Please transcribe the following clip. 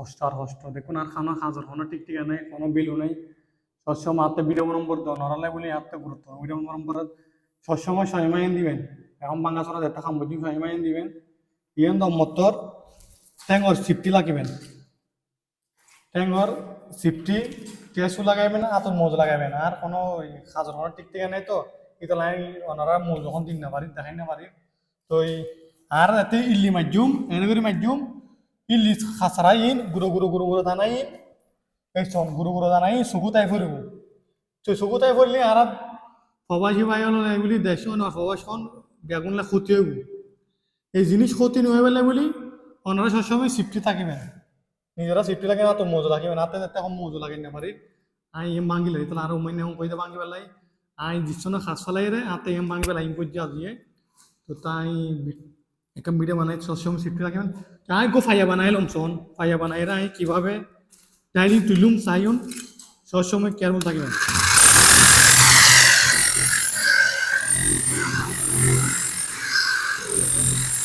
কষ্ট আর কষ্ট দেখুন, আর খানা খাজর কোনো ঠিক ঠিক নাই, কোনো বিলও নাই। সবসময় হাতে ভিডিও নম্বর দেওয়া নরালে বলে হাতে গুরুত্ব। ভিডিও নম্বর সবসময় ছয় মাইন দিবেন। এখন বাংলা চলা যেটা খাম বুঝি, ছয় মাইন দিবেন। ইয়েন দমত্তর ট্যাঙ্গর সিফটি লাগিবেন। ট্যাঙ্গর সিফটি কেসও লাগাইবেন তো মোজ লাগাইবেন। আর কোনো খাজর কোনো ঠিক ঠিক নাই তো এটা লাই ওনারা মোজ যখন দিন না পারি, দেখাই না পারি। তো আর এতে ইল্লি মাধ্যম এনে করে মাধ্যম ইল্লি খাসারা ইন গুঁড়ো গুঁড়ো গুঁড়ো গুঁড়ো দানা ইন এই চন গুঁড়ো গুঁড়ো দানা ইন চকু তাই ফুরিব তো চকু তাই ফুরলি আর প্রবাসী ভাই এগুলি দেশ না প্রবাসখন বেগুনলা ক্ষতি হইব এই জিনিস ক্ষতি নয় বলে বলি ওনারা সবসময় সিফটি থাকিবে নিজেরা সিফটি লাগে না তো মজু লাগিবে না তাতে এখন মজু লাগে না পারি আই এম ভাঙি লাই তাহলে আরও মাইনে হম কইতে ভাঙি পেলাই আই দিচ্ছ না খাস ফেলাই রে আতে এম ভাঙি পেলাই ইম করছি আজিয়ে তো তাই একটা মিডিয়া বানাই সবসময় শিখতে থাকেন তাই গো ফাইয়া বানাইলাম সন ফাইয়া বানাইরা কীভাবে? ডাইরি তুলুম সাইন সবসময় কেয়ারফুল থাকবেন Thank.